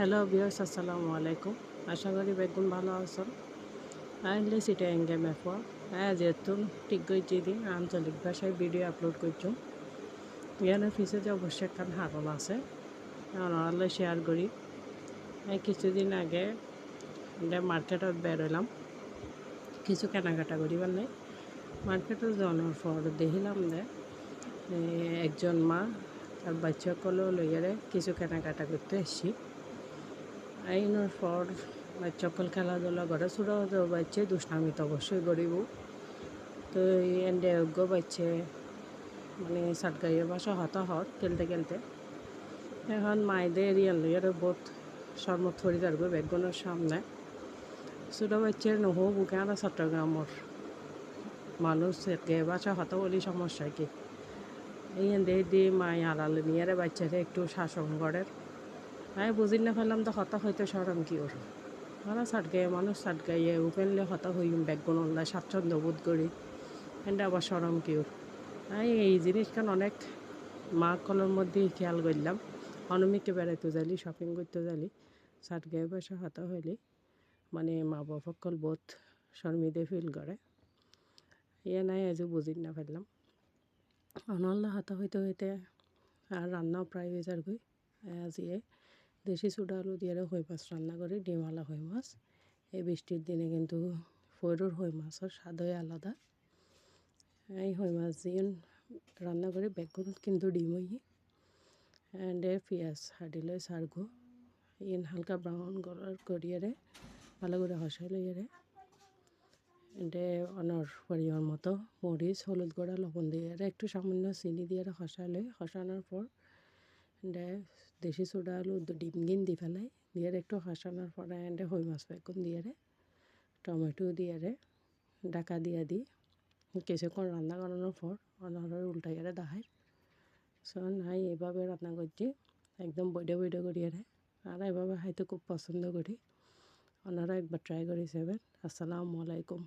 Hello বিয়ার্স আসসালামু আলাইকুম আশা করি বেগুন ভালো আছেন। আইলে সিটা এঙ্গে মেফা হ্যাঁ যেহেতু ঠিক করছি দিন আঞ্চলিক ভাষায় ভিডিও আপলোড করছ ইয়ানের পিছে যে অবশ্যই একটা হারন আছে। আনলে শেয়ার করি। কিছুদিন আগে মার্কেটত বের হইলাম। কিছু কেনাকাটা করিবার নেই। মার্কেটে যাওয়ার পর দেখিলাম যে একজন মা তার বাচ্চাগুলো লইয়ারে কিছু কেনাকাটা করতে এসছি। আইনের পর বাচ্চাকল খেলাধুলা করে ছোটো ছোটো বাচ্চা দুষ্টামি তো অবশ্যই করিব তো এন্ডে অজ্ঞ বাচ্চে মানে সাটগাইয়ের বাসা হতা হর খেলতে খেলতে। এখন মায়েদের ইয়ান লইয়ারে বহুত শর্মত থরি যারগো বেগুনের সামনে। ছোটো বাচ্চার নহো বুকে আনা চট্টগ্রামর মানুষ বাসা হতা বলি সমস্যা কি? এই এন্ডে দিয়ে মায় আড়ালে নিয়ে বাচ্চারে একটু শাসন করে আমি বুঝি না ফেললাম তো হতা হইতে সরম কি ওর? মানে সাটগাইয়ে মানুষ সাটগাইয়ে উফেনলে হতা হইম বেগুন ওল্লা স্বাচ্ছন্দ্য বোধ করি। এন্ডে আবার সরম কি ওর? আমি এই জিনিসখান অনেক মা কলের মধ্যে খেয়াল করলাম অনমিকে বেড়াইতে যালি শপিং করতে যালি সাটগায়ে বসে হতা হইলি। মানে মা বাপকল বোধ শর্মিদে ফিল করে। ইয়ে নাই, আজও বুঝি না ফেললাম। অনল্লা হতা হইতে হইতে আর রান্নাও প্রায় হয়ে যার গই আজিয়ে দেশি চুডা আলু দিয়ে হই মাছ রান্না করি ডিমওয়ালা হই মাছ। এই বৃষ্টির দিনে কিন্তু ফৈরুর হই মাছের স্বাদই আলাদা। এই হই মাছ দিয়ে রান্না করে, বেগুন কিন্তু ডিম হই অ্যান্ড পেঁয়াজ হাডিলে সারগো। ইন হালকা ব্রাউন কালার করিয়ারে ভালো করে হসাই লইয়ারে এন্ডে অনর পরিমাণ মতো মরিচ, হলুদ গুঁড়া, লবণ দিয়ে একটু সামান্য চিনি দিয়ে হসালে হসানোর পর। এন্ডে দেশি সোডা আলু ডিম গিন দি ফেলাই দিয়ে একটু হসানোর পরে এন্ডে হই মাছ বেগুন দিয়ে টমেটো দিয়ে ডাকা দিয়ে দিই কিছুক্ষণ রান্না করানোর পর অনর উল্টাইয়ারে দাহাই। সো নাই এভাবে রান্না করছি একদম বৈডে বৈডে করিয়ে আর এভাবে খাইতে খুব পছন্দ করি ওনারা একবার ট্রাই করে যাবেন আসসালামু আলাইকুম।